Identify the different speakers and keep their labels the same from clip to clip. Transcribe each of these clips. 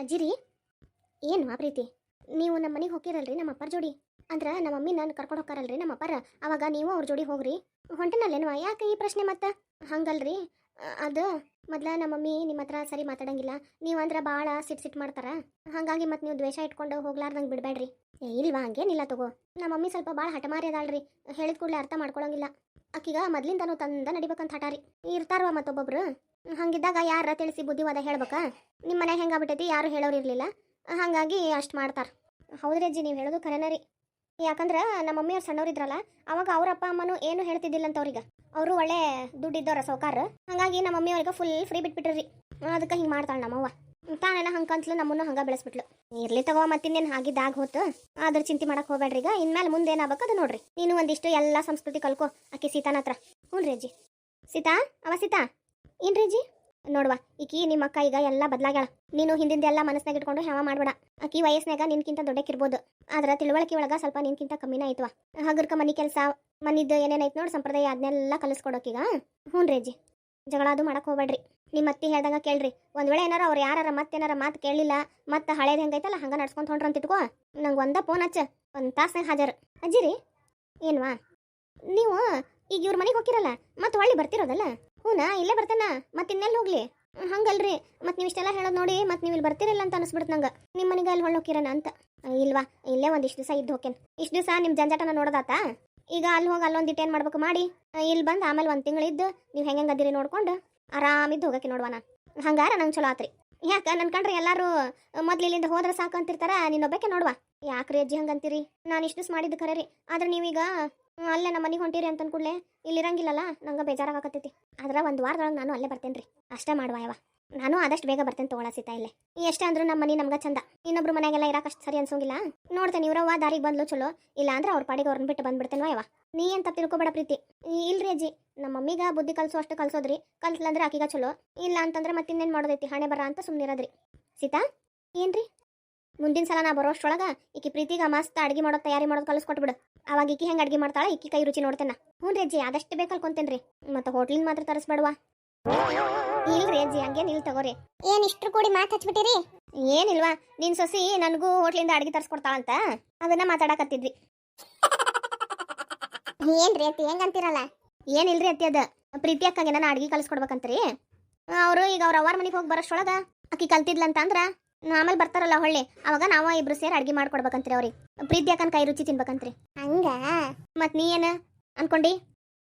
Speaker 1: ಅಜ್ಜಿರಿ, ಏನು ಆ ಪ್ರೀತಿ ನೀವು ನಮ್ಮ ಮನೆಗೆ ಹೋಗಿರಲ್ರಿ ನಮ್ಮ ಅಪ್ಪರ ಜೋಡಿ. ಅಂದ್ರೆ ನಮ್ಮ ಮಮ್ಮಿ ನಾನು ಕರ್ಕೊಂಡು ಹೋಗಾರಲ್ರಿ ನಮ್ಮ ಅಪ್ಪರ. ಅವಾಗ ನೀವು ಅವ್ರ ಜೋಡಿ ಹೋಗ್ರಿ. ಹೊಂಟನಲ್ಲೇನವ? ಯಾಕೆ ಈ ಪ್ರಶ್ನೆ ಮತ್ತೆ? ಹಂಗಲ್ರಿ. ಅದು, ಮೊದ್ಲ ನಮ್ಮ ಮಮ್ಮಿ ನಿಮ್ಮ ಹತ್ರ ಸರಿ ಮಾತಾಡಂಗಿಲ್ಲ. ನೀವು ಅಂದ್ರೆ ಭಾಳ ಸಿಟ್ ಸಿಟ್ ಮಾಡ್ತಾರ. ಹಾಗಾಗಿ ಮತ್ತೆ ನೀವು ದ್ವೇಷ ಇಟ್ಕೊಂಡು ಹೋಗ್ಲಾರ್ದಂಗೆ ಬಿಡಬೇಡ್ರಿ ಇಲ್ವಾ, ಹಂಗೇನಿಲ್ಲ ತಗೋ. ನಮ್ಮ ಮಮ್ಮಿ ಸ್ವಲ್ಪ ಭಾಳ ಹಠಮಾರಿ ಅದಾಳ್ರಿ. ಹೇಳಿದ ಕೂಡಲೇ ಅರ್ಥ ಮಾಡ್ಕೊಳಂಗಿಲ್ಲ. ಆಕಿಗ ಮೊದ್ಲಿಂದನೂ ತಂದ ನಡಿಬೇಕಂತ ಹಠಾರಿ ಇರ್ತಾರವ ಮತ್ತೊಬ್ಬೊಬ್ರು. ಹಂಗಿದ್ದಾಗ ಯಾರ ತಿಳಿಸಿ ಬುದ್ಧಿವಾದ ಹೇಳ್ಬೇಕ? ನಿಮ್ಮ ಮನೆ ಹೆಂಗಾಗ್ಬಿಟ್ಟೈತಿ ಯಾರು ಹೇಳೋರು ಇರಲಿಲ್ಲ. ಹಾಗಾಗಿ ಅಷ್ಟು ಮಾಡ್ತಾರೆ. ಹೌದ್ರಿ ಅಜ್ಜಿ, ನೀವು ಹೇಳೋದು ಖರೇನ ರೀ. ಯಾಕಂದ್ರೆ ನಮ್ಮ ಮಮ್ಮಿಯವ್ರು ಸಣ್ಣವ್ರಿದ್ರಲ್ಲ ಅವಾಗ ಅವ್ರ ಅಪ್ಪ ಅಮ್ಮನೂ ಏನು ಹೇಳ್ತಿದ್ದಿಲ್ಲ ಅಂತ ಅವ್ರಿಗೆ ಅವರು ಒಳ್ಳೆ ದುಡ್ಡಿದ್ದವ್ರ ಸೌಕಾರ ಹಾಗಾಗಿ ನಮ್ಮ ಮಮ್ಮಿಯವ್ರಿಗೆ ಫುಲ್ ಫ್ರೀ ಬಿಟ್ಬಿಟ್ರಿ ಅದಕ್ಕೆ ಹಿಂಗೆ ಮಾಡ್ತಾಳೆ ನಮ್ಮವ್ವ. ತಾನೆಲ್ಲ ಹಂಗಂತಲು ನಮ್ಮನ್ನು ಹಂಗೆ ಬೆಳೆಸ್ಬಿಟ್ಲು. ಇರ್ಲಿ ತಗೋ ಮತ್ತಿನ್ನೇನು ಹಾಗಿದ್ದಾಗ ಹೋತು. ಅದ್ರ ಚಿಂತೆ ಮಾಡಕ್ ಹೋಗ್ಬೇಡ್ರಿ ಈಗ. ಇನ್ಮೇಲೆ ಮುಂದೆ ಏನಾಗಬೇಕು ಅದು ನೋಡ್ರಿ. ನೀನು ಒಂದಿಷ್ಟು ಎಲ್ಲ ಸಂಸ್ಕೃತಿ ಕಲ್ಕೋ ಅಕ್ಕಿ ಸೀತಾನ ಹತ್ರ. ಹ್ಞೂ ರೀ ಅಜ್ಜಿ. ಸೀತಾ? ಅವ ಸೀತಾ? ಏನ್ರಿ ಅಜ್ಜಿ? ನೋಡ್ವಾ, ಈಕಿ ನಿಮ್ಮ ಅಕ್ಕ ಈಗ ಎಲ್ಲ ಬದಲಾಗ್ಯಾಳ. ನೀನು ಹಿಂದಿಂದ ಎಲ್ಲ ಮನಸ್ನಾಗ ಇಟ್ಕೊಂಡು ಹೆವ ಮಾಡ್ಬೇಡ. ಆಕಿ ವಯಸ್ಸಿನಾಗ ನಿನ್ಕಿಂತ ದೊಡ್ಡಕ್ಕಿರ್ಬೋದು. ಆದ್ರೆ ತಿಳುವಳಿಕೆ ಒಳಗ ಸ್ವಲ್ಪ ನಿನ್ಕಿಂತ ಕಮ್ಮಿನ ಐತ್ವ. ಹಗರ್ಕ ಮನಿ ಕೆಲಸ ಮನಿದ್ದು ಏನೇನೈತ್ ನೋಡಿ ಸಂಪ್ರದಾಯ ಅದನ್ನೆಲ್ಲ ಕಲಿಸ್ಕೊಡೋಕೀಗ ಹ್ಞೂ ರೀ ಅಜ್ಜಿ. ಜಗಳ ಅದು ಮಾಡಕ್ ಹೋಗ್ಬೇಡ್ರಿ. ನಿಮ್ಮ ಅತ್ತಿ ಹೇಳ್ದಂಗ ಕೇಳ್ರಿ. ಒಂದ್ ವೇಳೆ ಏನಾರ ಅವ್ರು ಯಾರ ಮತ್ತೇನಾರ ಮಾತು ಕೇಳಿಲ್ಲ, ಮತ್ತೆ ಹಳೇದು ಹೆಂಗೈತಲ್ಲ ಹಂಗ ನಡ್ಸ್ಕೊಂಡ್ ಹೊಂಟ್ರ ಅಂತ ಇಟ್ಕೋ. ನಂಗೆ ಒಂದ ಫೋನ್ ಹಚ್ಚ, ಒಂದು ತಾಸ್ನಾಗ ಹಾಜರ್. ಅಜ್ಜಿರಿ ಏನ್ವಾ? ನೀವು ಈಗ ಇವ್ರ ಮನೆಗೆ ಹೋಗಿರಲ್ಲ ಮತ್ತೆ ಹೊಳ್ಳಿ ಬರ್ತಿರೋದಲ್ಲ? ಹೂನಾ, ಇಲ್ಲೇ ಬರ್ತೇನ? ಮತ್ತೆ ಇನ್ನೆಲ್ಲಿ ಹೋಗ್ಲಿ? ಹಂಗಲ್ರಿ, ಮತ್ತೆ ನೀವು ಇಷ್ಟೆಲ್ಲ ಹೇಳೋದು ನೋಡಿ, ಮತ್ತೆ ನೀವು ಇಲ್ಲಿ ಬರ್ತಿರಲ್ಲ ಅಂತ ಅನಿಸ್ಬಿಡ್ತು ನಂಗೆ. ನಿಮ್ಮ ಮನೆಗೆ ಅಲ್ಲಿ ಹೊಳ್ಳೋಕಿರಣ ಅಂತ. ಇಲ್ವಾ, ಇಲ್ಲೇ ಒಂದಿಷ್ಟು ದಿವಸ ಇದ್ದು ಹೋಕೆನ್ ಇಷ್ಟು ದಿವಸ ನಿಮ್ಮ ಜಂಜಾಟನ ನೋಡೋದಾತ? ಈಗ ಅಲ್ಲಿ ಹೋಗಿ ಅಲ್ಲೊಂದಿಟ್ಟು ಏನು ಮಾಡ್ಬೇಕು ಮಾಡಿ? ಇಲ್ಲಿ ಬಂದು ಆಮೇಲೆ ಒಂದು ತಿಂಗಳಿದ್ದು ನೀವು ಹೆಂಗೆ ಹೆಂಗೆ ಅದಿರಿ ನೋಡ್ಕೊಂಡು ಆರಾಮಿದ್ದು ಹೋಗಕ್ಕೆ ನಾನು ಹಂಗಾರ ನಂಗೆ ಚಲೋ ಆತ್ರಿ. ಯಾಕೆ ನನ್ನ ಕಂಡ್ರೆ ಎಲ್ಲರೂ ಮೊದ್ಲು ಇಲ್ಲಿಂದ ಹೋದ್ರೆ ಸಾಕು ಅಂತಿರ್ತಾರ, ನೀನೊಬ್ಬಕ್ಕೆ ನೋಡುವ. ಯಾಕ್ರಿ ಅಜ್ಜಿ ಹಂಗಂತೀರಿ? ನಾನು ಇಷ್ಟು ಮಾಡಿದ್ದು ಖರೆ ರೀ. ಆದ್ರೆ ನೀವೀಗ ಅಲ್ಲೇ ನಮ್ಮ ಮನೆಗೆ ಹೊಂಟಿರಿ ಅಂತ ಕೂಡಲೇ. ಇಲ್ಲಿರಂಗಿಲ್ಲಲ್ಲ, ನಂಗೆ ಬೇಜಾರಾಗಕತ್ತೈತಿ. ಆದ್ರೆ ಒಂದು ವಾರದೊಳಗೆ ನಾನು ಅಲ್ಲೇ ಬರ್ತೇನೆ ರೀ ಅಷ್ಟೇ ಮಾಡುವ ಯಾವ ನಾನು ಆದಷ್ಟು ಬೇಗ ಬರ್ತೇನೆ ತಗೊಳ ಸೀತಾ ಇಲ್ಲೇ. ಎಷ್ಟೇ ಅಂದ್ರೂ ನಮ್ಮ ಮನೆ ನಮ್ಗೆ ಚಂದ. ಇನ್ನೊಬ್ರು ಮನೆಗೆಲ್ಲ ಅಷ್ಟು ಸರಿ ಅನ್ಸೋಂಗಿಲ್ಲ. ನೋಡ್ತೇನೆ ಇವ್ರವ್ವ ದಾರಿಗೆ ಬಂದ್ಲು ಚಲೋ. ಇಲ್ಲ ಅಂದ್ರೆ ಅವ್ರ ಪಾಡಿಗೆ ಅವ್ರನ್ನ ಬಿಟ್ಟು ಬಂದ್ಬಿಡ್ತೇನೆ ಯಾವ ನೀ ಅಂತ ತಿಳ್ಕೊಬೇಡ ಪ್ರೀತಿ. ಇಲ್ರಿ ಅಜ್ಜಿ. ನಮ್ಮ ಮಮ್ಮಿಗೆ ಬುದ್ಧಿ ಕಲ್ಸೋ ಅಷ್ಟು ಕಲ್ಸೋದ್ರಿ. ಕಲ್ಸ್ಲಂದ್ರೆ ಆಕಿಗ ಚಲೋ. ಇಲ್ಲ ಅಂತಂದ್ರೆ ಮತ್ತಿನ್ನೇನು ಮಾಡೋದೈತಿ? ಹಣೆ ಬರ ಅಂತ ಸುಮ್ಮನಿರೋದ್ರಿ ಸೀತಾ, ಏನ್ರಿ? ಮುಂದಿನ ಸಲ ನಾ ಬರೋಷ್ಟೊಳಗ ಈಕಿ ಪ್ರೀತಿಗ ಮಸ್ತ್ ಅಡ್ಗೆ ಮಾಡೋದು ತಯಾರಿ ಮಾಡೋದು ಕಲಿಸ್ಕೊಟ್ಬಿಡು. ಅವಾಗ ಈಕಿ ಹೆಂಗೆ ಅಡ್ಗೆ ಮಾಡ್ತಾಳ ಈಕಿ ಕೈ ರುಚಿ ನೋಡ್ತೇನೆ. ಹ್ಞೂ ರೀ ಅಜ್ಜಿ ಆದಷ್ಟು ಬೇಕು ಕಲ್ಕೊಂತೇನ್ರಿ ಮತ್ತು ಹೋಟ್ಲಿಂದ ಮಾತ್ರ ತರಿಸ್ಬೇಡವಾ. ಇಲ್ರಿ ಅಜ್ಜಿ ಹಂಗೇನು ಇಲ್ಲಿ ತಗೋರಿ.
Speaker 2: ಏನ್ ಇಷ್ಟ್ರು ಕೂಡಿ ಮಾತು ಹಚ್ಬಿಟ್ಟಿರಿ?
Speaker 1: ಏನಿಲ್ವಾ ನಿನ್ ಸೊಸಿ ನನಗೂ ಹೋಟ್ಲಿಂದ ಅಡ್ಗೆ ತರಿಸ್ಕೊಡ್ತಾಳಂತ. ಅದನ್ನ ಮಾತಾಡಕತ್ತಿದ್ವಿ.
Speaker 2: ಏನ್ರಿ ಅತ್ತಿ ಹೆಂಗಂತೀರಲ್ಲ?
Speaker 1: ಏನಿಲ್ರಿ ಅತ್ತಿ ಅದ. ಪ್ರೀತಿ ಅಕ್ಕಗೆ ನಾನು ಅಡ್ಗೆ ಕಲಿಸ್ಕೊಡ್ಬೇಕಂತ್ರಿ. ಅವರು ಈಗ ಅವ್ರ ಅವ್ರ ಮನೆಗೆ ಹೋಗಿ ಬರೋಷ್ಟೊಳಗ ಆಕಿ ಕಲ್ತಿದ್ಲಂತ ಅಂದ್ರ ಆಮೇಲೆ ಬರ್ತಾರಲ್ಲ ಹೊಳ್ಳಿ ಅವಾಗ ನಾವು ಇಬ್ರು ಸೇರಿ ಅಡ್ಗೆ ಮಾಡ್ಕೊಡ್ಬೇಕಂತ್ರಿ ಅವ್ರಿಗೆ. ಪ್ರೀತಿ ಅಕ್ಕನ ಕೈ ರುಚಿ ತಿನ್ಬೇಕಂತ್ರಿ.
Speaker 2: ಹಂಗ?
Speaker 1: ಮತ್ ನೀ ಏನ ಅನ್ಕೊಂಡಿ?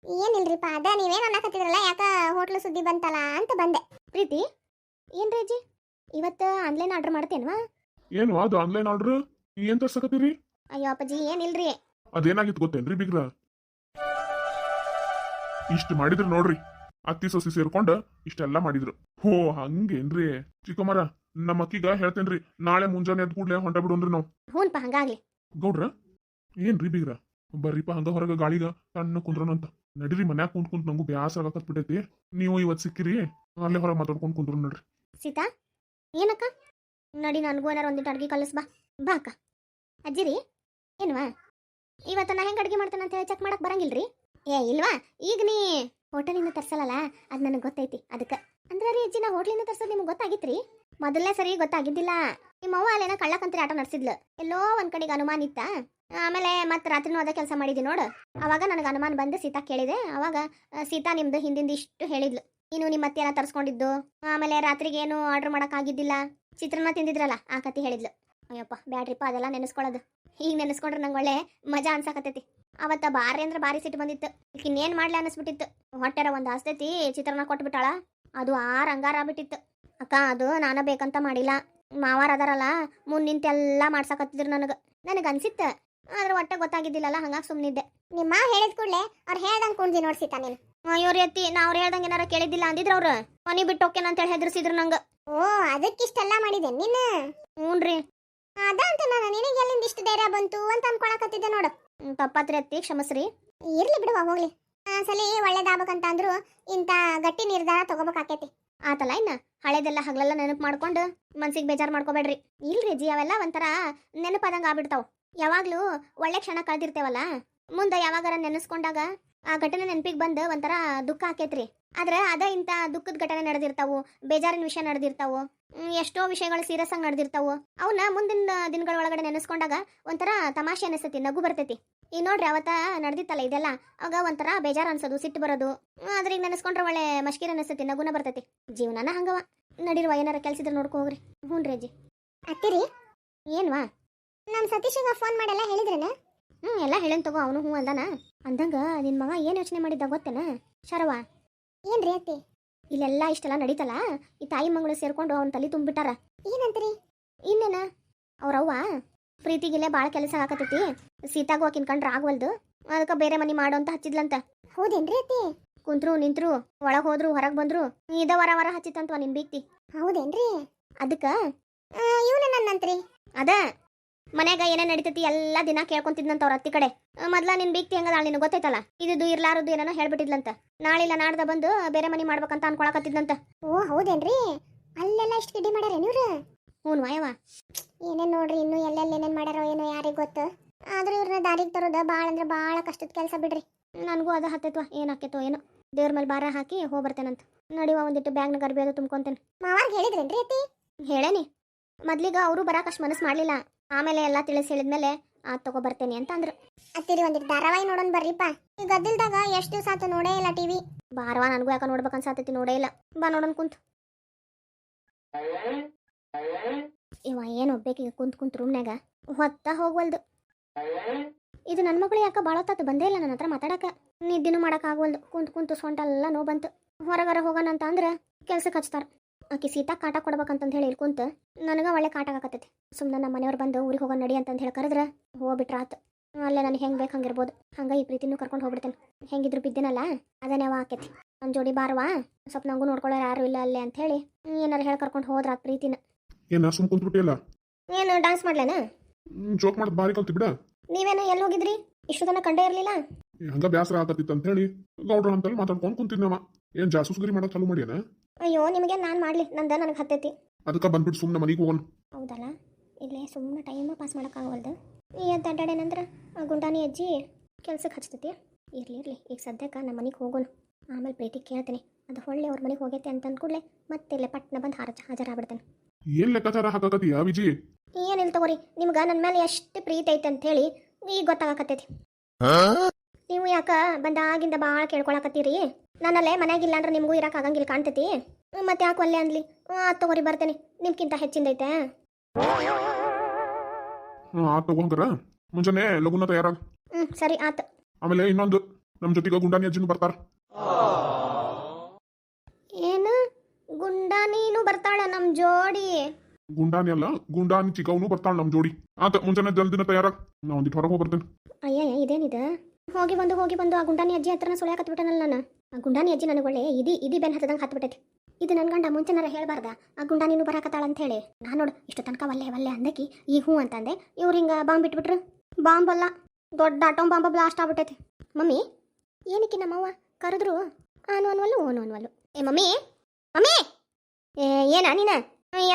Speaker 2: ಏನಿಲ್ರಿಪ್ಪ ಅದ ನೀವೇನ್ ಅನ್ನಕತ್ತಿದ್ರಲ್ಲ ಯಾಕ ಹೋಟ್ಲು ಸುದ್ದಿ ಬಂತಲ್ಲ ಅಂತ ಬಂದೆ.
Speaker 1: ಪ್ರೀತಿ ಏನ್ರಿ ಅಜ್ಜಿ? ಇವತ್ತು ಆನ್ಲೈನ್ ಆರ್ಡರ್ ಮಾಡ್ತೇನ್ವಾ?
Speaker 3: ಏನು ಅದು ಆನ್ಲೈನ್ ಆರ್ಡರ್ ಏನ್ ತರ್ಸಕತ್ತೀರಿ?
Speaker 1: ಅಯ್ಯೋ ಅಪ್ಪಾಜಿ ಏನಿಲ್ರಿ?
Speaker 3: ಅದೇನಾಗಿತ್ತು ಗೊತ್ತೇನ್ರಿ ಬಿಗ್ರ? ಇಷ್ಟು ಮಾಡಿದ್ರು ನೋಡ್ರಿ ಅತ್ತಿ ಸೊಸಿ ಸೇರ್ಕೊಂಡು ಇಷ್ಟೆಲ್ಲ ಮಾಡಿದ್ರು. ಹೋ ಹಂಗೇನ್ರಿ? ಚಿಕ್ಕಮ್ಮರ ನಮ್ಮ ಅಕ್ಕಿಗ ಹೇಳ್ತೇನ್ರಿ ನಾಳೆ ಮುಂಜಾನೆ ಎದ್ ಕೂಡ್ಲೆ ಹೊಂಟ ಬಿಡೋನ್ರಿ ನಾವು.
Speaker 1: ಹ್ಞೂನ್ಪ ಹಂಗಾಗ್ಲಿ.
Speaker 3: ಗೌಡ್ರ ಏನ್ರಿ ಬೀಗ್ರ? ಬರ್ರಿಪ್ಪ ಹಂಗ ಹೊರಗ ಗಾಳಿಗ ಸಣ್ಣ ಕುಂದ್ರನಂತ. ನಡೀರಿ ಮನ್ಯಾಗ ಕುಂತ್ ಕುಂತ್ ನಂಗೂ ಬ್ಯಾಸ ಆಗಕತ್ ಬಿಟ್ಟೈತಿ ನೀವು ಇವತ್ ಸಿಕ್ಕಿರಿ ಅಲ್ಲೇ ಹೊರಗೆ ಮಾತಾಡ್ಕೊಂಡ್ ಕುಂದ್ರು ನೋಡ್ರಿ.
Speaker 1: ಸೀತಾ ಏನಕ್ಕ? ನಡಿ ನನಗೂ ಏನಾರ ಒಂದಿಟ್ಟು ಅಡ್ಗೆ ಕಲಿಸ್ ಬಾ. ಬಾ ಅಕ್ಕ. ಅಜ್ಜಿರಿ ಏನ್ವಾ? ಇವತ್ತು ನಾ ಹೆಂಗೆ ಅಡ್ಗೆ ಮಾಡ್ತೇನೆ ಅಂತ ಹೇಳಿ ಚೆಕ್ ಮಾಡಕ್ ಬರಂಗಿಲ್ರಿ? ಏ ಇಲ್ವಾ? ಈಗ ನೀ ಹೋಟೆಲಿಂದ ತರ್ಸಲ್ಲ ಅದು ನನಗೆ ಗೊತ್ತೈತಿ ಅದಕ್ಕೆ. ಅಂದ್ರೆ ರೀ ಅಜ್ಜಿ, ನಾ ಹೋಟ್ಲಿಂದ ತರ್ಸೋದು ನಿಮ್ಗೆ ಗೊತ್ತಾಗಿತ್ರಿ? ಮೊದಲನೇ ಸರಿ ಗೊತ್ತಾಗಿದ್ದಿಲ್ಲ. ನಿಮ್ಮ ಅವ್ವ ಅಲ್ಲೇನ ಕಳ್ಳಕಂತ್ರಿ ಆಟ ನಡೆಸಿದ್ಲು. ಎಲ್ಲೋ ಒಂದ್ ಕಡೆಗೆ ಅನುಮಾನ ಇತ್ತ? ಆಮೇಲೆ ಮತ್ತೆ ರಾತ್ರಿನೂ ಅದ ಕೆಲಸ ಮಾಡಿದ್ದಿ ನೋಡು. ಅವಾಗ ನನಗೆ ಅನುಮಾನ ಬಂದು ಸೀತಾ ಕೇಳಿದೆ. ಅವಾಗ ಸೀತಾ ನಿಮ್ದು ಹಿಂದಿಂದ ಇಷ್ಟು ಹೇಳಿದ್ಲು. ನೀನು ನಿಮ್ಮ ಅತ್ತೆನ ತರ್ಸ್ಕೊಂಡಿದ್ದು? ಆಮೇಲೆ ರಾತ್ರಿಗೆ ಏನು ಆರ್ಡರ್ ಮಾಡೋಕ್ಕಾಗಿದ್ದಿಲ್ಲ ಚಿತ್ರಾನ್ನ ತಿಂದಿದ್ರಲ್ಲ, ಆ ಕತಿ ಹೇಳಿದ್ಲು. ಅಯ್ಯಪ್ಪ, ಬ್ಯಾಡ್ರಿಪ್ಪ, ಅದೆಲ್ಲ ನೆನೆಸ್ಕೊಳ್ಳೋದು. ಈಗ ನೆನೆಸ್ಕೊಂಡ್ರೆ ನಂಗೆ ಒಳ್ಳೆ ಮಜಾ ಅನ್ಸಾಕತ್ತೈತಿ. ಅವತ್ತ ಬಾರಿ ಅಂದ್ರೆ ಬಾರಿ ಸಿಟ್ಟು ಬಂದಿತ್ತು. ಇನ್ನೇನು ಮಾಡ್ಲಿ ಅನ್ನಿಸ್ಬಿಟ್ಟಿತ್ತು. ಹೊಟ್ಟೆರ ಒಂದು ಆಸ್ತೈತಿ ಚಿತ್ರಾನ್ನ ಕೊಟ್ಬಿಟ್ಟಾಳ. ಅದು ಆರು ಹಂಗಾರ ಬಿಟ್ಟಿತ್ತು ಅಕ್ಕ ಅದು ನಾನು ಬೇಕಂತ ಮಾಡಿಲ್ಲ. ಮಾವಾರ ಅದಾರಲ್ಲ ಮುಂದೆ ನಿಂತೆಲ್ಲ ಮಾಡ್ಸಕತ್ತಿದ್ರು ನನಗೆ. ನನಗೆ ಅನ್ಸಿತ್ತು ಆದ್ರೆ ಒಟ್ಟೆ ಗೊತ್ತಾಗಿದ್ದಿಲ್ಲಲ್ಲ ಹಂಗಾಗಿ ಸುಮ್ಮನಿದ್ದೆ
Speaker 2: ನಿಮ್ಮ ಹೇಳಿದ ಕೂಡಲೇ ಅವ್ರು ಹೇಳ್ದಂಗೆ ಕುಣ್ದಿ ನೋಡ್ಸಿತ ನೀನು.
Speaker 1: ಇವ್ರ ಎತ್ತಿ ನಾ ಅವ್ರು ಹೇಳ್ದಂಗೆ ಏನಾರ ಕೇಳಿದ್ದಿಲ್ಲ ಅಂದಿದ್ರು ಅವ್ರು. ಮನೆ ಬಿಟ್ಟು ಹೋಗ್ತೇನೆ ಅಂತೇಳಿ ಹೆದರ್ಸಿದ್ರು ನಂಗೆ.
Speaker 2: ಓ ಅದಕ್ಕಿಷ್ಟೆಲ್ಲ ಮಾಡಿದೆ ನಿನ್ನ
Speaker 1: ಹ್ಞೂ ರೀ.
Speaker 2: ಅದ ಅಂತ ನಾನು ನಿನಗೆ ಎಲ್ಲಿಂದ ಇಷ್ಟು ಧೈರ್ಯ ಬಂತು ಅಂತ ಅನ್ಕೊಳಕತ್ತಿದ್ದೆ ನೋಡು.
Speaker 1: ತಪ್ಪಾತ್ರಿ ಅತ್ತಿ ಕ್ಷಮಸ್ರಿ.
Speaker 2: ಇರ್ಲಿ ಬಿಡುವ ಹೋಗ್ಲಿ. ಸಲಿ ಒಳ್ಳೇದಾಗಬೇಕಂತ ಅಂದ್ರು ಇಂಥ ಗಟ್ಟಿ ನಿರ್ಧಾರ ತಗೋಬೇಕಾಕೈತಿ.
Speaker 1: ಆತಲ್ಲ ಇನ್ನ? ಹಳೇದೆಲ್ಲ ಹಗಲೆಲ್ಲ ನೆನಪು ಮಾಡ್ಕೊಂಡು ಮನ್ಸಿಗೆ ಬೇಜಾರು ಮಾಡ್ಕೋಬೇಡ್ರಿ. ಇಲ್ರಿ ಜಿ, ಅವೆಲ್ಲ ಒಂಥರ ನೆನಪಾದಂಗೆ ಆಗ್ಬಿಡ್ತಾವ. ಯಾವಾಗಲೂ ಒಳ್ಳೆ ಕ್ಷಣ ಕಳೆದಿರ್ತೇವಲ್ಲ? ಮುಂದೆ ಯಾವಾಗಾರ ನೆನೆಸ್ಕೊಂಡಾಗ ಆ ಘಟನೆ ನೆನಪಿಗೆ ಬಂದು ಒಂಥರ ದುಃಖ ಆಕೈತ್ರಿ. ಆದ್ರೆ ಅದ ಇಂಥ ದುಃಖದ ಘಟನೆ ನಡೆದಿರ್ತಾವು ಬೇಜಾರಿನ ವಿಷಯ ನಡೆದಿರ್ತಾವು ಎಷ್ಟೋ ವಿಷಯಗಳು ಸೀರಿಯಸ್ ಆಗಿ ನಡೆದಿರ್ತಾವು. ಅವನ್ನ ಮುಂದಿನ ದಿನಗಳ ಒಳಗಡೆ ನೆನೆಸ್ಕೊಂಡಾಗ ಒಂಥರ ತಮಾಷೆ ಅನಿಸ್ತೈತಿ ನಗು ಬರ್ತೈತಿ. ಈಗ ನೋಡ್ರಿ ಅವತ್ತ ನಡೆದಿತ್ತಲ್ಲ ಇದೆಲ್ಲ ಅವಾಗ ಒಂಥರ ಬೇಜಾರು ಅನ್ಸೋದು ಸಿಟ್ಟು ಬರೋದು. ಆದ್ರೆ ಈಗ ನೆನೆಸ್ಕೊಂಡ್ರೆ ಒಳ್ಳೆ ಮಶ್ಕೀರ್ ಅನಿಸ್ತೈತಿ ನಗುನ ಬರ್ತೈತಿ. ಜೀವನನ ಹಂಗವ. ನಡಿರುವ ಏನಾರ ಕೆಲ್ಸಿದ್ರೆ ನೋಡ್ಕೊ ಹೋಗ್ರಿ. ಹ್ಞೂ ರೀ ಅಜ್ಜಿ.
Speaker 2: ಅತ್ತಿರಿ?
Speaker 1: ಏನ್ವಾ?
Speaker 2: ನಮ್ಮ ಸತೀಶಿಗೆ ಫೋನ್ ಮಾಡಲ್ಲ ಹೇಳಿದ್ರೇನ?
Speaker 1: ಹ್ಞೂ ಎಲ್ಲ ಹೇಳೇನ್ ತಗೋ ಅವನು ಹ್ಞೂ ಅಂದಾನ. ಅಂದಂಗ ನಿನ್ ಮಗ ಏನು ಯೋಚನೆ ಮಾಡಿದ್ದ ಗೊತ್ತೇನ? ಶರವ?
Speaker 2: ರೀ ಅತ್ತಿ?
Speaker 1: ಇಲ್ಲೆಲ್ಲ ಇಷ್ಟೆಲ್ಲ ನಡೀತಲ್ಲ ಈ ತಾಯಿ ಮಂಗಳ ಸೇರ್ಕೊಂಡು ಅವನ ತಲೆ ತುಂಬಿಟ್ಟಾರ
Speaker 2: ಏನಂತೀರಿ?
Speaker 1: ಇನ್ನೇನ? ಅವ್ರವ್ವ ಪ್ರೀತಿಗಿಲ್ಲೇ ಭಾಳ ಕೆಲಸ ಹಾಕತೈತಿ ಸೀತಾಗೂ ಹೋಗಿ ಕಂಡ್ರೆ ಆಗ್ವಲ್ದು ಅದಕ್ಕೆ ಬೇರೆ ಮನೆ ಮಾಡು ಅಂತ ಹಚ್ಚಿದ್ಲಂತ.
Speaker 2: ಹೌದೇನ್ರಿ ಅತ್ತಿ?
Speaker 1: ಕುಂತ್ರು ನಿಂತ್ರು ಒಳಗೆ ಹೋದ್ರು ಹೊರಗೆ ಬಂದ್ರು ಇದ ವರ ವರ ಹಚ್ಚಿತ್ತಂತವ ನಿನ್ ಬೀಕ್ತಿ.
Speaker 2: ಹೌದೇನ್ರಿ?
Speaker 1: ಅದಕ್ಕೆ?
Speaker 2: ಇವನ ನನ್ನಂತ್ರಿ.
Speaker 1: ಅದ? ಮನ್ಯಾಗ ಏನೇ ನಡೀತೈತಿ ಎಲ್ಲ ದಿನ ಕೇಳ್ಕೊಂತಿದ್ನಂತ ಅವ್ರ ಅತ್ತಿ ಕಡೆ. ಮೊದ್ಲ ನಿನ್ ಬೀಕ್ತಿ ಹೆಂಗದಾಳ ನಿನ್ ಗೊತ್ತೈತಲ್ಲ? ಇದು ಇರ್ಲಾರದು ಏನೇನೋ ಹೇಳ್ಬಿಟ್ಟಿದ್ಲಂತ. ನಾಳಿಲ್ಲ ನಾಡ್ದ ಬಂದು ಬೇರೆ ಮನಿ ಮಾಡ್ಬೇಕಂತ ಅನ್ಕೊಳಕತ್ತಿದ್ನಂತ.
Speaker 2: ಓ ಹೌದೇನ್ರಿ? ಅಲ್ಲೆಲ್ಲ ಇಷ್ಟು ಗಿಡ್ಡಿ ಮಾಡ್ಯಾರ ಇವ್ರು?
Speaker 1: ಹ್ಞೂ ವಾಯವ
Speaker 2: ಏನೇನು ನೋಡ್ರಿ ಇನ್ನು ಎಲ್ಲೆಲ್ಲಿ ಏನೇನ್ ಮಾಡ್ಯಾರೋ ಏನೋ ಯಾರಿಗೆ ಗೊತ್ತು. ಆದ್ರೆ ಇವ್ರನ್ನ ದಾರಿಗೆ ತರೋದ ಭಾಳ ಅಂದ್ರೆ ಭಾಳ ಕಷ್ಟದ ಕೆಲಸ ಬಿಡ್ರಿ.
Speaker 1: ನನಗೂ ಅದು ಹತ್ತೈತ್ವ ಏನು ಆಕೈತೋ ಏನೋ. ದೇವ್ರ ಮೇಲೆ ಭಾರ ಹಾಕಿ ಹೋಗಿ ಬರ್ತೇನಂತ ನಡಿವ ಒಂದಿಟ್ಟು ಬ್ಯಾಗ್ನ ಗರ್ಬಿ ಅದು ತುಂಬ್ಕೊಂತೇನೆ.
Speaker 2: ಮಾವಾಗ ಹೇಳಿದ್ರೇನ್ರಿ ಅತ್ತಿ?
Speaker 1: ಹೇಳೇನಿ. ಮೊದ್ಲಿಗೆ ಅವರು ಬರಾಕ್ ಅಷ್ಟು ಮನಸ್ಸು ಮಾಡಲಿಲ್ಲ. ಆಮೇಲೆ ಎಲ್ಲ ತಿಳಿಸಿ ಹೇಳಿದ್ಮೇಲೆ ಆ ತಗೋ ಬರ್ತೇನೆ ಅಂತ ಅಂದ್ರು
Speaker 2: ಅತ್ತಿರಿ ಒಂದಿಟ್ಟು ಧಾರಾವಾಹಿ ನೋಡೋಣ ಬರ್ರಿಪ್ಪ. ಈ ಗದ್ದಿಲ್ದಾಗ ಎಷ್ಟು ದಿವಸ ಆತು ನೋಡೇ ಇಲ್ಲ ಟಿವಿ
Speaker 1: ಬಾರವಾ ನನಗೂ ಯಾಕೆ ನೋಡ್ಬೇಕನ್ಸಾತೈತಿ ನೋಡೇ ಇಲ್ಲ. ಬಾ ನೋಡೋಣ ಕುಂತು. ಇವ ಏನು ಒಬ್ಬೇಕೀಗ ಕುಂತ್ ಕುಂತ್ ರೂಮ್ನ್ಯಾಗ. ಹೊತ್ತ ಹೋಗ್ವಲ್ದು. ಇದು ನನ್ನ ಮಗಳು ಯಾಕೆ ಭಾಳ ಹೊತ್ತಾತು ಬಂದೇ ಇಲ್ಲ ನನ್ನ ಹತ್ರ ಮಾತಾಡಕ. ನಿದ್ದಿನೂ ಮಾಡಕ್ ಆಗ್ವಲ್ದು. ಕುಂತ್ ಕುಂತು ಸೊಂಟೆಲ್ಲ ನೋವು ಬಂತು. ಹೊರಗರ ಹೋಗೋಣ ಅಂತ ಅಂದ್ರೆ ಕೆಲ್ಸಕ್ಕೆ ಹಚ್ತಾರ. ಆಕಿ ಸೀತಾ ಕಾಟ ಕೊಡ್ಬೇಕಂತಂದು ಹೇಳಿ ಇಳ್ಕೊಂತ ಕುಂತು ನನಗೆ ಒಳ್ಳೆ ಕಾಟ ಆಕತ್ತೈತಿ ಸುಮ್ಮನೆ ನಮ್ಮ ಮನೆಯವ್ರು ಬಂದು ಊರಿಗೆ ಹೋಗೋ ನಡಿ ಅಂತಂದು ಹೇಳಿ ಕರೆದ್ರೆ ಹೋಗ್ಬಿಟ್ರೆ ಆತು. ಅಲ್ಲೇ ನನಗೆ ಹೆಂಗೆ ಬೇಕು ಹಂಗಿರ್ಬೋದು. ಹಂಗೆ ಈ ಪ್ರೀತಿನೂ ಕರ್ಕೊಂಡು ಹೋಗ್ಬಿಡ್ತೇನೆ. ಹೆಂಗಿದ್ರು ಬಿದ್ದೀನಲ್ಲ ಅದನ್ನೇ ಯಾವ ಆಕೈತಿ. ನನ್ನ ಜೋಡಿ ಬಾರವಾ ಸ್ವಲ್ಪ ನಂಗೂ ನೋಡ್ಕೊಳ್ಳೋರು ಯಾರು ಇಲ್ಲ ಅಲ್ಲೇ ಅಂತ ಹೇಳಿ ಏನಾರು ಹೇಳಿ ಕರ್ಕೊಂಡು ಹೋದ್ರ ಆ ಪ್ರೀತಿನ.
Speaker 3: ಏನ ಸುಮ್ ಕುಂತ್ಬಿಟ್ಟಿಲ್ಲ
Speaker 1: ಏನು ಡಾನ್ಸ್ ಮಾಡ್ಲೇನ?
Speaker 3: ಜೋಕ್ ಮಾಡೋದು ಬಾರಿ ಕಲ್ತಿ ಬಿಡ.
Speaker 1: ನೀವೇನು ಎಲ್ಲಿ ಹೋಗಿದ್ರಿ? ಇಷ್ಟು ತನಕ ಕಂಡೇ ಇರಲಿಲ್ಲ?
Speaker 3: ಹಂಗ ಬ್ಯಾಸರ ಆಗತ್ತಿತ್ತು ಅಂತ ಹೇಳಿ ಗೌಡ್ರ ಅಂತಲ್ಲಿ ಮಾತಾಡ್ಕೊಂಡು ಕುಂತಿದ್ನವ. ಏನ್ ಜಾಸೂಸ್ಗಿರಿ ಮಾಡೋದು ಚಾಲು ಮಾಡ್ಯಾನ?
Speaker 1: ಅಯ್ಯೋ ನಿಮಗೆ ನಾನು ಮಾಡಲಿ? ನಂದ ನನಗೆ ಹತ್ತೈತಿ?
Speaker 3: ಅದಕ್ಕೆ ಬಂದ್ಬಿಟ್ಟು ಸುಮ್ಮನೆ ಮನೆಗೆ ಹೋಗೋಣ.
Speaker 1: ಹೌದಲ್ಲ? ಇಲ್ಲೇ ಸುಮ್ಮನೆ ಟೈಮ್ ಪಾಸ್ ಮಾಡೋಕ್ಕಾಗವಲ್ದು ಅಂತ ಅಡ್ಡಾಡೇನಂದ್ರೆ ಆ ಗುಂಡಾನಿ ಅಜ್ಜಿ ಕೆಲ್ಸಕ್ಕೆ ಹಚ್ತೈತಿ ಇರಲಿ ಇರ್ಲಿ. ಈಗ ಸದ್ಯಕ್ಕೆ ನಮ್ಮ ಮನೆಗೆ ಹೋಗೋಣ. ಆಮೇಲೆ ಪ್ರೀತಿ ಕೇಳ್ತೀನಿ. ಅದು ಹೊಳ್ಳೆ ಅವ್ರ ಮನೆಗೆ ಹೋಗೈತೆ ಅಂತ ಅಂದ್ಕೂಡ್ಲೆ ಮತ್ತೆ ಇಲ್ಲೇ ಪಟ್ನ ಬಂದು ಹಾರ ಹಾಜರಾಗ್ಬಿಡ್ತೇನೆ.
Speaker 3: ಏನ್ ಲೆಕ್ಕಾಚಾರ ಹಾಕಕತ್ತೀಯಾ ವಿಜಿ?
Speaker 1: ಏನಿಲ್ಲ ತಗೋರಿ? ನಿಮ್ಗೆ ನನ್ನ ಮೇಲೆ ಎಷ್ಟು ಪ್ರೀತಿ ಐತೆ ಅಂತ ಹೇಳಿ ಈಗ ಗೊತ್ತಾಗಕತ್ತೈತಿ. ನೀವು ಯಾಕ ಬಂದಾಗಿಂದ ಭಾಳ ಕೇಳ್ಕೊಳಕತ್ತೀರಿ? ನನ್ನಲ್ಲೇ ಮನೆಯಾಗಿಲ್ಲ ಅಂದ್ರೆ ನಿಮಗೂ ಇರಕ್ಕೆ ಆಗಂಗಿಲ್ಲ ಕಾಣ್ತೈತಿ. ಮತ್ತೆ ಯಾಕೆ ಒಲ್ಲೆ ಅನ್ಲಿ? ಆ ತಗೋರಿ ಬರ್ತೇನೆ. ನಿಮ್ಗಿಂತ ಹೆಚ್ಚಿಂದೈತೆ.
Speaker 3: ಹ್ಞೂ ಆತು ಮುಂಜಾನೆ ಲಗುನ ತಯಾರಾಗ.
Speaker 1: ಹ್ಞೂ ಸರಿ ಆತು.
Speaker 3: ಆಮೇಲೆ ಇನ್ನೊಂದು. ನಮ್ಮ ಜೊತೆಗೆ ಗುಂಡಾನಿ ಅಜ್ಜಿನೂ ಬರ್ತಾರ.
Speaker 1: ಏನು? ಗುಂಡಾನಿನೂ ನೀನು ಬರ್ತಾಳ ನಮ್ಮ ಜೋಡಿ.
Speaker 3: ಗುಂಡಾನಿ ಅಲ್ಲ ಗುಂಡಾನಿ ಚಿಕ್ಕವನು ಬರ್ತಾಳ ನಮ್ ಜೋಡಿ. ಆತ ಮುಂಜಾನೆ ಜಲ್ದಿನ ತಯಾರಾಗ. ನಾ ಒಂದಿಟ್ಟು ಹೊರಗೆ ಹೋಗ್ಬರ್ತೇನೆ
Speaker 1: ಅಯ್ಯ ಇದೇನಿದೆ? ಹೋಗಿ ಬಂದು ಹೋಗಿ ಬಂದು ಆ ಗುಂಡಾನಿ ಅಜ್ಜಿ ಹತ್ರನ ಸುಳ್ಯಾಕತ್ಬಿಟ್ಟನಲ್ಲ ನಾನು. ಆ ಗುಂಡಾನಿ ಅಜ್ಜಿ ನನಗೆ ಒಳ್ಳೆ ಇದಿ ಇದಿ ಬೆನ್ ಹತ್ತದಂಗೆ ಹತ್ಬಿಟ್ಟೈತಿ ಇದು ನನ್ನ ಗಂಡ ಮುಂಚೆನಾರ ಹೇಳ್ಬಾರ್ದ? ಆ ಗುಂಡಾನಿನೂ ಅಂತ ಹೇಳಿ. ನಾನು ನೋಡು, ಇಷ್ಟು ತನಕ ಒಲ್ಲೆ ಒಲ್ಲೆ ಅಂದಕಿ, ಈ ಹ್ಞೂ ಅಂತಂದೆ, ಇವ್ರು ಹಿಂಗೆ ಬಾಂಬ್ ಬಿಟ್ಬಿಟ್ರು ಬಾಂಬ್ ಅಲ್ಲ, ದೊಡ್ಡ ಆಟೋಮ್ ಬಾಂಬ ಬ್ಲಾಸ್ಟ್ ಆಗ್ಬಿಟ್ಟೈತಿ. ಮಮ್ಮಿ ಏನಕ್ಕೆ ನಮ್ಮವ್ವ? ಕರೆದ್ರು. ಆನು ಅನ್ವಲ್ಲು, ಓನು ಅನ್ವಲ್ಲು. ಏ ಮಮ್ಮಿ ಮಮ್ಮಿ! ಏ, ಏನ ನೀನ?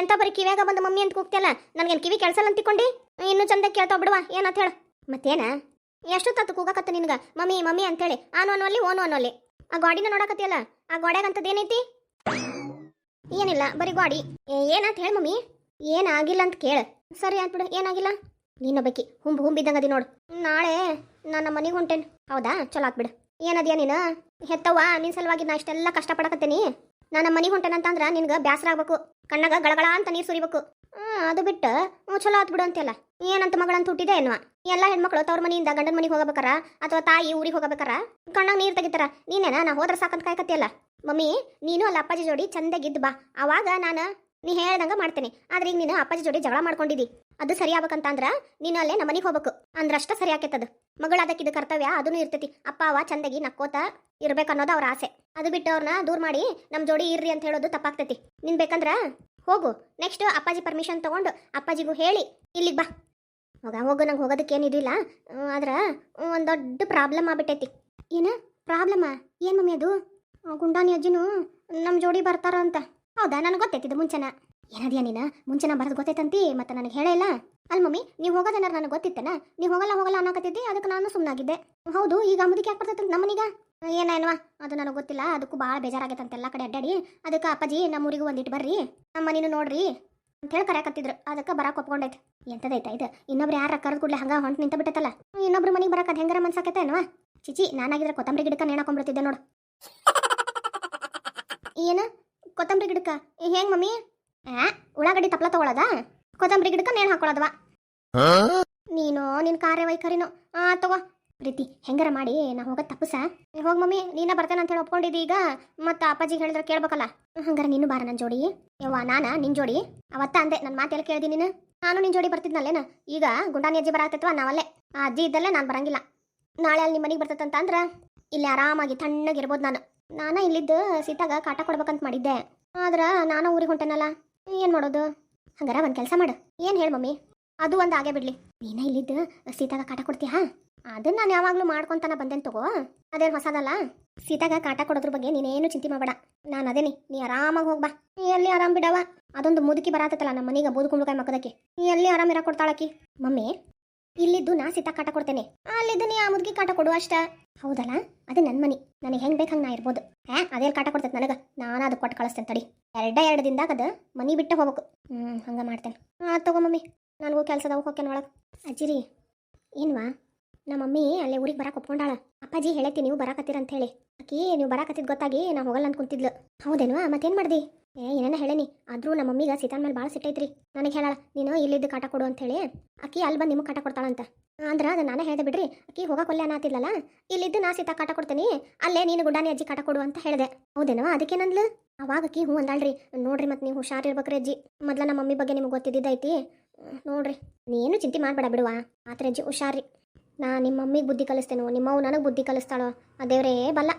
Speaker 1: ಎಂತ ಬರೀ ಕಿವ್ಯಾಗ ಬಂದು ಮಮ್ಮಿ ಅಂತ ಕೂಗ್ತಿಯಲ್ಲ? ನನಗೇನು ಕಿವಿ ಕೆಲ್ಸಲ್ಲ ಅಂತಿಕೊಂಡಿ ಇನ್ನೂ ಚಂದ ಕೇಳ್ತಾವ ಬಿಡುವ ಏನಂತ ಹೇಳ. ಮತ್ತೇನ? ಎಷ್ಟು ತತ್ತು ಕೂಗಕತ್ತ ನಿನ್ಗ? ಮಮ್ಮಿ ಮಮ್ಮಿ ಅಂತೇಳಿ ಆನು ಅನ್ನೋಲ್ಲಿ, ಓನು ಅನ್ನೋಲ್ಲಿ. ಆ ಗಾಡಿನ ನೋಡಕತ್ತಿಯಲ್ಲ? ಆ ಗಾಡ್ಯಾಗ ಏನೈತಿ? ಏನಿಲ್ಲ, ಬರೀ ಗಾಡಿ. ಏ- ಹೇಳಿ ಮಮ್ಮಿ. ಏನಾಗಿಲ್ಲ ಅಂತ ಕೇಳ. ಸರಿ ಅಂತ ಬಿಡು, ಏನಾಗಿಲ್ಲ? ನೀನೊಬ್ಬಕಿ, ಹುಂಬ್ ಹುಂಬಿದ್ದಂಗದಿ ನೋಡು. ನಾಳೆ ನಾನು ನಮ್ಮ ಮನೆಗೆ ಹೊಂಟೇನ್. ಹೌದಾ? ಚಲೋ ಆತ್ ಬಿಡು. ಏನದ್ಯಾ ನೀನು? ಹೆತ್ತವ್ವ ನಿನ್ನ ಸಲುವಾಗಿ ನಾ ಇಷ್ಟೆಲ್ಲ ಕಷ್ಟಪಡಕತ್ತೇನಿ. ನಾನು ನಮ್ಮ ಮನೆಗೆ ಹೊಂಟೇನಂತಂದ್ರೆ ನಿನ್ಗೆ ಬ್ಯಾಸರ ಆಗ್ಬೇಕು. ಕಣ್ಣಾಗ ಗಳಗಳ ಅಂತ ನೀರು ಸುರಿಬೇಕು. ಅದು ಬಿಟ್ಟು ಚಲೋ ಆತ್ ಬಿಡು ಅಂತೆಲ್ಲ ಏನಂತ ಮಗಳಂತ ಹುಟ್ಟಿದೆ ಏನವ ಎಲ್ಲ ಹೆಣ್ಮಕ್ಳು ತವ್ರ ಮನೆಯಿಂದ ಗಂಡನ ಮನೆಗೆ ಹೋಗಬೇಕಾರ? ಅಥವಾ ತಾಯಿ ಊರಿಗೆ ಹೋಗಬೇಕಾರ? ಕಣ್ಣಾಗ ನೀರು ತೆಗಿತಾರ. ನೀನೇನ? ನಾ ಹೋದ್ರ ಸಾಕಂತ ಕಾಯ್ಕತ್ತಿಯಲ್ಲ ಮಮ್ಮಿ, ನೀನು ಅಲ್ಲ ಅಪ್ಪಾಜಿ ಜೋಡಿ ಚಂದಾಗಿದ್ದು ಬಾ. ಅವಾಗ ನಾನು ನೀ ಹೇಳ್ದಂಗ ಮಾಡ್ತೇನೆ. ಆದ್ರೆ ಈಗ ನೀನು ಅಪ್ಪಾಜಿ ಜೋಡಿ ಜಗಳ ಮಾಡ್ಕೊಂಡಿದ್ದಿ ಅದು ಸರಿ ಆಗ್ಬೇಕಂತ ಅಂದ್ರ ನೀನು ಅಲ್ಲೇ ನಮ್ಮ ಮನೆಗೆ ಹೋಗ್ಬೇಕು. ಅಂದ್ರಷ್ಟ ಸರಿ ಅದಕ್ಕೆ ಇದು ಕರ್ತವ್ಯ ಅದನ್ನು ಇರ್ತೈತಿ. ಅಪ್ಪ, ಅವ ಚಂದಾಗಿ ನಕ್ಕೋತ ಇರ್ಬೇಕನ್ನೋದು ಅವ್ರ ಆಸೆ. ಅದು ಬಿಟ್ಟು ಅವ್ರನ್ನ ದೂರ ಮಾಡಿ ನಮ್ಮ ಜೋಡಿ ಇರ್ರಿ ಅಂತ ಹೇಳೋದು ತಪ್ಪಾಗ್ತೈತಿ. ನಿನ್ ಬೇಕಂದ್ರ ಹೋಗು. ನೆಕ್ಸ್ಟ್ ಅಪ್ಪಾಜಿ ಪರ್ಮಿಷನ್ ತಗೊಂಡು ಅಪ್ಪಾಜಿಗೂ ಹೇಳಿ. ಇಲ್ಲಿಗೆ ಬಾ. ಹೋಗ, ಹೋಗು, ನಂಗೆ ಹೋಗೋದಕ್ಕೆ ಏನಿದಿಲ್ಲ ಆದ್ರೆ ಒಂದು ದೊಡ್ಡ ಪ್ರಾಬ್ಲಮ್ ಆಗ್ಬಿಟ್ಟೈತಿ. ಏನ? ಪ್ರಾಬ್ಲಮ್ಮ ಏನು ಮಮ್ಮಿ ಅದು? ಗುಂಡಾನಿ ಅಜ್ಜಿನು ನಮ್ಮ ಜೋಡಿ ಬರ್ತಾರ ಅಂತ ಹೌದಾ? ನನಗೆ ಗೊತ್ತೈತಿದ್ದು ಮುಂಚೆನ. ಏನದ್ಯಾ ನೀನು? ಮುಂಚೆನ ಬರೋದು ಗೊತ್ತೈತಂತಿ? ಮತ್ತೆ ನನಗೆ ಹೇಳೇ ಇಲ್ಲ? ಅಲ್ ಮಮ್ಮಿ, ನೀವು ಹೋಗೋದೇನಾರು ನನಗೆ ಗೊತ್ತಿತ್ತೇನ? ನೀವು ಹೋಗಲ್ಲ ಹೋಗಲ್ಲ ಅನ್ನಕತ್ತಿದ್ದೆ ಅದಕ್ಕೆ ನಾನು ಸುಮ್ಮನಾಗಿದ್ದೆ ಹೌದು, ಈಗ ಮುದುಕಿ ಯಾಕೆ ಬರ್ತೈತೆ ನಮ್ಮನೀಗ? ಏನೇನ್ವಾ ಅದು ನನಗೆ ಗೊತ್ತಿಲ್ಲ, ಅದಕ್ಕೂ ಭಾಳ ಬೇಜಾರಾಗೈತೆ ಎಲ್ಲ ಕಡೆ ಅಡ್ಡಾಡಿ. ಅದಕ್ಕೆ ಅಪ್ಪಾಜಿ ನಮ್ಮ ಊರಿಗೂ ಒಂದಿಟ್ಟು ಬರ್ರಿ. ನಮ್ಮ ಮನೇನು ನೋಡ್ರಿ ಅಂತ ಹೇಳಿ ಕರೆಯಕತ್ತಿದ್ರು ಅದಕ್ಕೆ ಬರಕ್ಕೆ ಒಪ್ಕೊಂಡೈತೆ. ಎಂಥದೈತೆ ಇದು? ಇನ್ನೊಬ್ರು ಯಾರು ಕರೆದು ಕೂಡಲೇ ಹಂಗೆ ಹೊಂಟು ನಿಂತ ಬಿಟ್ಟೈತಲ್ಲ? ಇನ್ನೊಬ್ರು ಮನೆಗೆ ಬರಕ್ಕೆ ಅದು ಹೆಂಗಾರ ಮನ್ಸಾಕೈತೇನವಾ ಚಿಚಿ ನಾನಾಗಿದ್ರೆ ಕೊತ್ತಂಬರಿ ಗಿಡಕ್ಕೆ ನೇಣಾಕೊಂಡ್ಬಿಡ್ತಿದ್ದೆ ನೋಡು. ಏನ? ಕೊತ್ತಂಬರಿ ಗಿಡಕ್ಕ? ಹೆಂಗ್ ಮಮ್ಮಿ? ಆ, ಉಳ್ಳಾಗಡ್ಡಿ ತಪ್ಲ ತಗೊಳದಾ? ಕೊತ್ತಂಬರಿ ಗಿಡಕ್ಕೆ ನೇಣು ಹಾಕೊಳ್ಳೋದವ ನೀನು ನಿನ್ ಕಾರ್ಯವೈಖರಿನು. ಆ, ತಗೋ. ಪ್ರೀತಿ, ಹೆಂಗಾರ ಮಾಡಿ, ನಾ ಹೋಗೋದ್ ತಪ್ಪಸ? ಹೋಗ್ ಮಮ್ಮಿ, ನೀನ ಬರ್ತೇನೆ ಅಂತ ಹೇಳಿ ಒಪ್ಕೊಂಡಿದ್ದಿ ಈಗ, ಮತ್ತ ಅಪ್ಪಾಜಿಗೆ ಹೇಳಿದ್ರೆ ಕೇಳ್ಬೇಕಲ್ಲ. ಹಂಗಾರ ನೀನು ಬಾರ ನನ್ನ ಜೋಡಿ. ಯವ್ವ, ನಾನ ನಿನ್ ಜೋಡಿ? ಅವತ್ತ ಅಂದೆ ನನ್ನ ಮಾತೆಲ್ಲ ಕೇಳ್ದಿ ನೀನು. ನಾನು ನಿನ್ ಜೋಡಿ ಬರ್ತಿದ್ನಲ್ಲೇನ? ಈಗ ಗುಂಡಾನಿ ಅಜ್ಜಿ ಬರಾಕತ್ತೈತ್ವ ನಾವಲ್ಲೇ. ಆ ಅಜ್ಜಿ ಇದ್ದಲ್ಲೇ ನಾನು ಬರಂಗಿಲ್ಲ. ನಾಳೆ ಅಲ್ಲಿ ನಿಮ್ಮ ಮನೆಗೆ ಬರ್ತೈತಂತ ಅಂದ್ರ, ಇಲ್ಲಿ ಆರಾಮಾಗಿ ತಣ್ಣಗಿರ್ಬೋದು ನಾನು. ನಾನ ಇಲ್ಲಿದ್ದು ಸೀತಾಗ ಕಾಟ ಕೊಡ್ಬೇಕಂತ ಮಾಡಿದ್ದೆ. ಆದ್ರ ನಾನು ಊರಿಗೆ ಹೊಂಟೇನಲ್ಲ. ಏನ್ ಮಾಡೋದು? ಹಂಗಾರ ಒಂದ್ ಕೆಲಸ ಮಾಡು. ಏನ್ ಹೇಳ್ ಮಮ್ಮಿ? ಅದು ಒಂದು ಆಗೇ ಬಿಡ್ಲಿ. ನೀನೇ ಇಲ್ಲಿದ್ದು ಸೀತಾಗ ಕಾಟ ಕೊಡ್ತೀಯ? ಅದನ್ನ ನಾನು ಯಾವಾಗಲೂ ಮಾಡ್ಕೊಂತಾನ ಬಂದೇನ್ ತಗೋ. ಅದೇನು ಹೊಸದಲ್ಲ. ಸೀತಾಗ ಕಾಟ ಕೊಡೋದ್ರ ಬಗ್ಗೆ ನೀನೇನು ಚಿಂತೆ ಮಾಡಬೇಡ. ನಾನು ಅದೇನಿ. ನೀ ಆರಾಮಾಗಿ ಹೋಗ್ಬಾ. ಎಲ್ಲಿ ಆರಾಮ್ ಬಿಡವ ಅದೊಂದು ಮುದುಕಿ ಬರಾತೈತಲ್ಲ ನಮ್ಮ ಮನೆಗೆ ಬೂದು ಕುಂಬಳಕಾಯಿ ಮಕ್ಕದಕ್ಕೆ. ನೀ ಎಲ್ಲಿ ಆರಾಮ್ ಇರ ಕೊಡ್ತಾಳಕಿ? ಮಮ್ಮಿ, ಇಲ್ಲಿದ್ದು ನಾ ಸೀತಾ ಕಾಟ ಕೊಡ್ತೇನೆ. ಅಲ್ಲಿದ್ದು ನೀ ಆ ಮುದುಕಿ ಕಾಟ ಕೊಡು ಅಷ್ಟ. ಹೌದಲ್ಲ? ಅದು ನನ್ನ ಮನಿ. ನನಗೆ ಹೆಂಗ್ ಬೇಕು ಹಂಗೆ ನಾ ಇರ್ಬೋದು. ಹಾ ಅದೇಲ್ ಕಾಟ ಕೊಡ್ತೈತೆ ನನಗೆ. ನಾನು ಅದು ಕೊಟ್ಟು ಕಳಿಸ್ತೇನೆ ತಡಿ. ಎರಡ ಎರಡು ದಿನದಾಗ ಅದು ಮನಿ ಬಿಟ್ಟು ಹೋಗ್ಬೇಕು. ಹ್ಞೂ ಹಂಗೆ ಮಾಡ್ತೇನೆ. ಹಾಂ ತಗೋ ಮಮ್ಮಿ. ನನಗೂ ಕೆಲಸದ ಹೋಗ್ತೇನೆ ಒಳಗೆ. ಅಜ್ಜಿರಿ. ಏನ್ವಾ? ನಮ್ಮ ಮಮ್ಮಿ ಅಲ್ಲೇ ಊರಿಗೆ ಬರಕ್ಕೆ ಒಪ್ಕೊಂಡಾಳ. ಅಪ್ಪಾಜಿ ಹೇಳೈತಿ ನೀವು ಬರಾಕತ್ತೀರ ಅಂತ ಹೇಳಿ. ಅಕ್ಕಿ ನೀವು ಬರಾಕತ್ತಿದ್ ಗೊತ್ತಾಗಿ ನಾ ಹೋಗಲ್ಲ ಅಂತ ಕುಂತಿದ್ಲು. ಹೌದೇನ್ವಾ, ಮತ್ತೇನು ಮಾಡ್ದಿ? ಏ, ಏನೇನ ಹೇಳೇನಿ? ಆದ್ರೂ ನಮ್ಮ ಮಮ್ಮಿಗೆ ಸೀತಾನ್ ಮೇಲೆ ಭಾಳ ಸಿಟ್ಟೈತ್ರಿ ನನಗೆ ಹೇಳಾಳ, ನೀನು ಇಲ್ಲಿದ್ದು ಕಾಟ ಕೊಡು ಅಂತ ಹೇಳಿ. ಆಕಿ ಅಲ್ಲಿ ಬಂದು ನಿಮಗೆ ಕಾಟ ಕೊಡ್ತಾಳಂತ. ಅಂದ್ರೆ ಅದು ನಾನೇ ಹೇಳಿದೆ ಬಿಡ್ರಿ, ಆಕಿ ಹೋಗಕ್ಕೊಲ್ಲೆ ಅನ್ನತ್ತಿಲ್ಲಲ್ಲ ಇಲ್ಲಿದ್ದು ನಾ ಸೀತಾ ಕಾಟ ಕೊಡ್ತೀನಿ, ಅಲ್ಲೇ ನೀನು ಗುಡ್ಡಾನಿ ಅಜ್ಜಿ ಕಾಟ ಕೊಡು ಅಂತ ಹೇಳಿದೆ. ಹೌದೇನವಾ, ಅದಕ್ಕೇನಂದ್ಲು? ಅವಾಗ ಆಕಿ ಹ್ಞೂ ಅಂದಾಳ್ರಿ, ನೋಡ್ರಿ ಮತ್ತೆ ನೀವು ಹುಷಾರಿರ್ಬೇಕ್ರಿ ಅಜ್ಜಿ. ಮೊದ್ಲ ನಮ್ಮ ಮಮ್ಮಿ ಬಗ್ಗೆ ನಿಮ್ಗೆ ಗೊತ್ತಿದ್ದೈತಿ ನೋಡ್ರಿ, ನೀನು ಚಿಂತೆ ಮಾಡಬೇಡ ಬಿಡುವ, ಆತರ ಅಜ್ಜಿ ಹುಷಾರ್ರಿ. ನಾ ನಿಮ್ಮ ಮಮ್ಮಿಗೆ ಬುದ್ಧಿ ಕಲಿಸ್ತೇನೋ ನಿಮ್ಮವು ನನಗೆ ಬುದ್ಧಿ ಕಲಿಸ್ತಾಳೋ? ಆ ದೇವರೇ ಬಲ್ಲ.